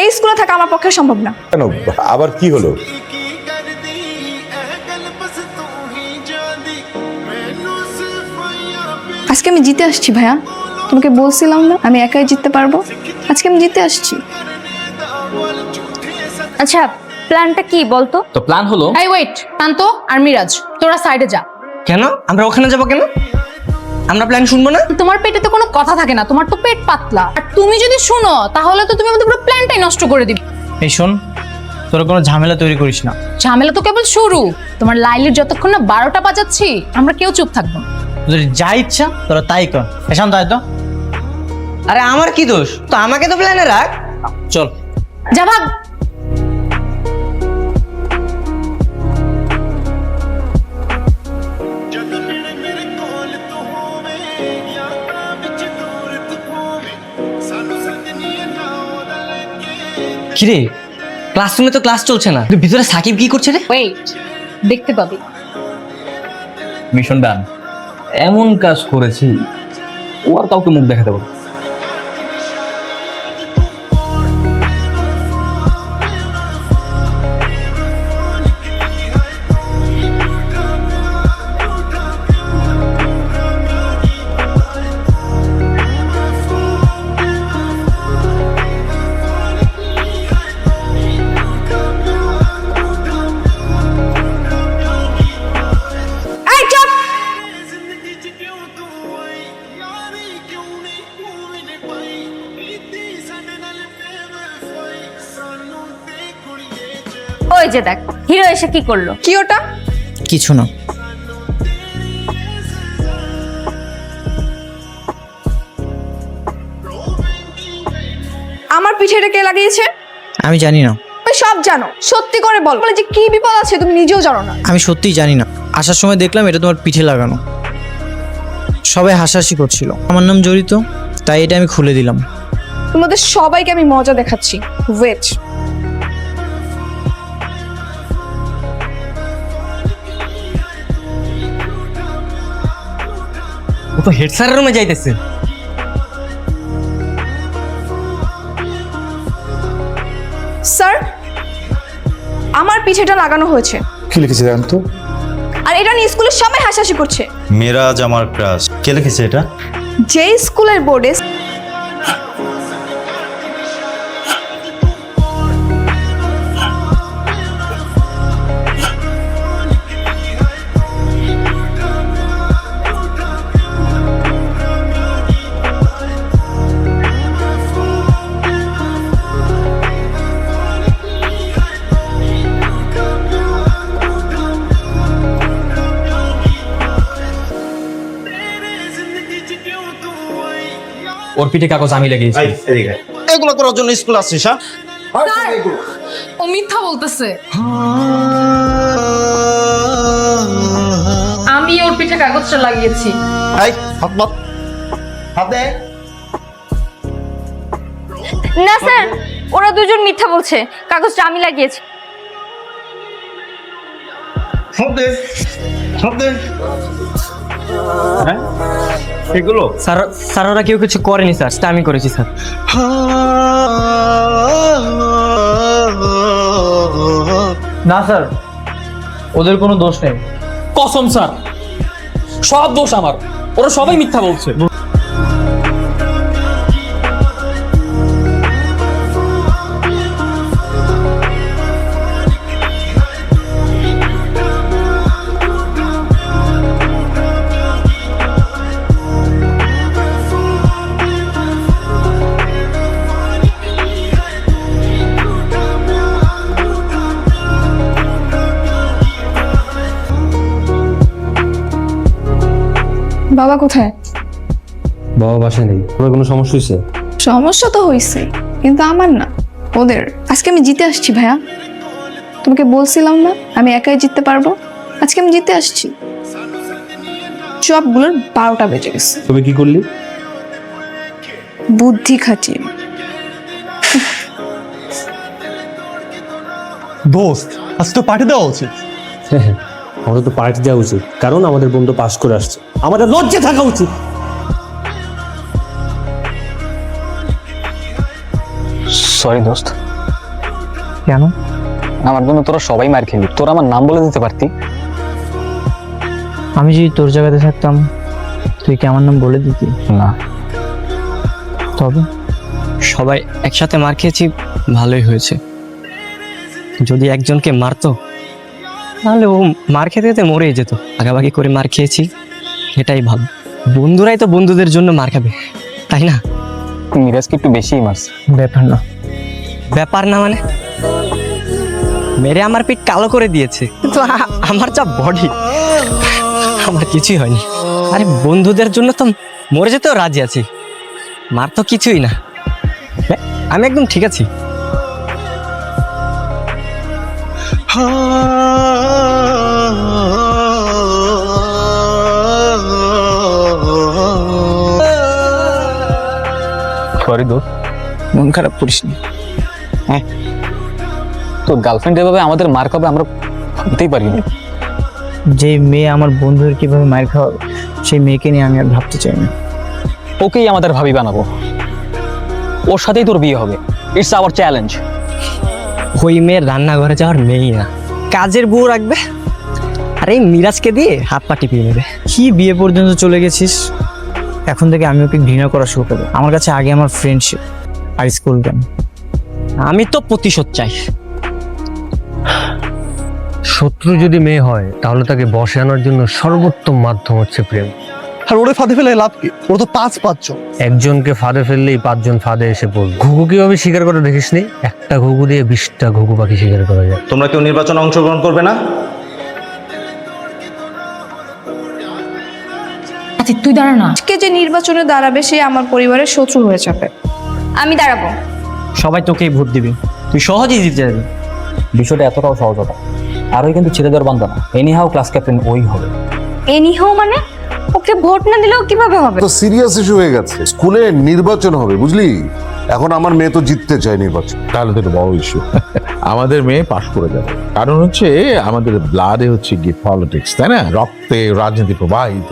এই স্কুলে থাকা আমার পক্ষে সম্ভব না। কেন? আবার কি হলো? আজকে আমি জিতে আসছি ভাইয়া। তোমাকে বলছিলাম না আমি একাই জিততে পারব। আজকে আমি জিতে আসছি। আচ্ছা প্ল্যানটা কি বলতো? তো প্ল্যান হলো আই ওয়েট শান্ত আর মিরাজ তোরা সাইডে যা। কেন? আমরা ওখানে যাব কেন? আমরা প্ল্যান শুনব না? তোমার পেটে তো কোনো কথা থাকে না তোমার তো পেট পাতলা। আর তুমি যদি শুনো তাহলে তো তুমি আমাদের পুরো প্ল্যানটাই নষ্ট করে দিবে। এই শোন তোরা কোনো ঝামেলা তৈরি করিস না। ঝামেলা তো কেবল শুরু। তোমার লাইলির যতক্ষণ না বারোটা বাজাচ্ছি আমরা কেউ চুপ থাকব না। তোদের যা ইচ্ছা তোরা তাই কর। এ শান্ত আয় তো। আরে আমার কি দোষ? তো আমাকে তো প্ল্যানে রাখ। চল। যা ভাগ কিরে? ক্লাসরুমে তো ক্লাস চলছে না। কিন্তু ভিতরে সাকিব কি করছে রে? ওয়েট দেখতে পাবি। মিশন ডান এমন কাজ করেছি ও আর কাউকে মুখ দেখাতে পারব যে দেখ হিরো এসে কি করল? কি ওটা? কিছু না। আমার পিঠে এটা কে লাগিয়েছে? আমি জানি না। তুমি সব জানো। সত্যি করে বল। বলে যে কি বিপদ আছে তুমি নিজেও জানো না। আমি সত্যিই জানি না। আসার সময় দেখলাম এটা তোমার পিঠে লাগানো। সবাই হাসাহাসি করছিল। আমার নাম জড়িত তাই এটা আমি খুলে দিলাম। তোমাদের সবাইকে আমি মজা দেখাচ্ছি। ওয়েট ও তো হেড স্যারের রুমে যাইতেছে। স্যার আমার পিঠেটা লাগানো হয়েছে। কি লিখেছে জান তো? আর এটা নিয়ে স্কুলের সবাই হাসাহাসি করছে। মেরাজ আমার ক্রাশ। কে লিখেছে এটা? যে স্কুলের বোর্ডে ওর পিঠে কাগজ আমি লেগেছি। এগুলো করার জন্য স্কুল আসছিস হ্যাঁ ও মিথ্যা বলতেছে। আমি ওর পিঠে কাগজটা লাগিয়েছি। এই হাত বাত হাত না স্যার ওরা দুজন মিথ্যা বলছে। কাগজটা আমি লাগিয়েছি। হাত দে। হাত দে। হ্যাঁ? এগুলো? স্যার স্যার ওরা কেউ কিছু করেনি স্যার। সেটা আমি করেছি স্যার। না স্যার। ওদের কোনো দোষ নেই। কসম স্যার। সব দোষ আমার। ওরা সবাই মিথ্যা বলছে। বাবা কোথায়? বাবা বাসায় নেই। তোমার কোনো সমস্যা হয়েছে সমস্যা তো হয়েছে কিন্তু আমার না। ওদের আজকে আমি জিতে আসছি ভাইয়া। তোমাকে বলছিলাম না আমি একাই জিততে পারব। আজকে আমি জিতে আসছি। সবগুলোর বারোটা বেজে গেছে। তুমি কি করলি? বুদ্ধি খাটিয়ে দোস্ত আজ তো পাঠিয়ে দেওয়া উচিত। আমাদের তো পার্টি দেওয়া উচিত। কারণ আমাদের বন্ধু পাস করে আসছে। আমাদের লজ্জে থাকা উচিত। সরি দোস্ত। কেন? আমার জন্য তোরা সবাই মার খেলি। তোরা আমার নাম বলে দিতে পারতি। আমি যদি তোর জায়গাতে থাকতাম তুই কি আমার নাম বলে দিতি? না। তবে? সবাই একসাথে মার খেয়েছি ভালোই হয়েছে। যদি একজনকে মারতো তাহলে ও মার খেতে খেতে মরেই যেত। আগাবাগি করে মার খেয়েছি এটাই ভাব। বন্ধুরাই তো বন্ধুদের জন্য মার খাবে তাই না? মিরাজকে একটু বেশিই মারছে? ব্যাপার না। ব্যাপার না মানে? মেরে আমার পিঠ কালো করে দিয়েছে কিন্তু আমার যা বডি আমার কিছুই হয়নি। আরে বন্ধুদের জন্য তো মরে যেতেও রাজি আছি। মার তো কিছুই না। আমি একদম ঠিক আছি। সরি দোস্ত। মন খারাপ করিস নি। তোর গার্লফ্রেন্ড এভাবে আমাদের মার খাবে আমরা ভাবতেই পারিনি যে মেয়ে আমার বন্ধুদের কীভাবে মার খাওয়াবে সেই মেয়েকে নিয়ে আমি আর ভাবতে চাই না। ওকেই আমাদের ভাবি বানাবো। ওর সাথেই তোর বিয়ে হবে। ইটস আওয়ার চ্যালেঞ্জ ওই মেয়ের রান্নাঘরে যাওয়ার মেয়েই না কাজের বউ রাখবে? আর এই মিরাজকে দিয়ে হাত পা টিপিয়ে নেবে। কি বিয়ে পর্যন্ত চলে গেছিস? এখন থেকে আমি ওকে ঘৃণা করা শুরু করব। আমার কাছে আগে আমার ফ্রেন্ডশিপ আর স্কুল জ্ঞান আমি তো প্রতিশোধ চাই। শত্রু যদি মেয়ে হয় তাহলে তাকে বসে আনার জন্য সর্বোত্তম মাধ্যম হচ্ছে প্রেম। আর ওরে ফাঁদে ফেলে লাভ কি? ওরা তো পাঁচ পাঁচজন। একজনকে ফাঁদে ফেললেই পাঁচজন ফাঁদে এসে পড়বে। ঘুঘু কীভাবে শিকার করে দেখিসনি? একটা ঘুঘু দিয়ে বিশটা ঘুঘু পাখি শিকার করা যায়। তোমরা কেউ নির্বাচনে অংশগ্রহণ করবে না? আচ্ছা তুই দাঁড়া না। আজকে যে নির্বাচনে দাঁড়াবে সে আমার পরিবারের শত্রু হয়ে যাবে। আমি দাঁড়াবো। সবাই তোকেই ভোট দিবি। তুই সহজেই জিতে যাবি। বিষয়টা এতটাও সহজ হবে আর ওই কিন্তু ছেড়ে দেওয়ার বান্ধব না। এনি হাউ ক্লাস ক্যাপ্টেন ওই হবে। এনিহাও মানে? ওকে ভোট না দিলেও কীভাবে হবে? তো সিরিয়াস ইস্যু হয়ে গেছে। স্কুলে নির্বাচন হবে বুঝলি? এখন আমার মেয়ে তো জিততে চায় নির্বাচন। তাহলে তো এটা বড় ইস্যু আমাদের মেয়ে পাশ করে যাবে। কারণ হচ্ছে আমাদের ব্লাডে হচ্ছে গিয়ে পলিটিক্স তাই না? রক্তে রাজনীতি প্রবাহিত।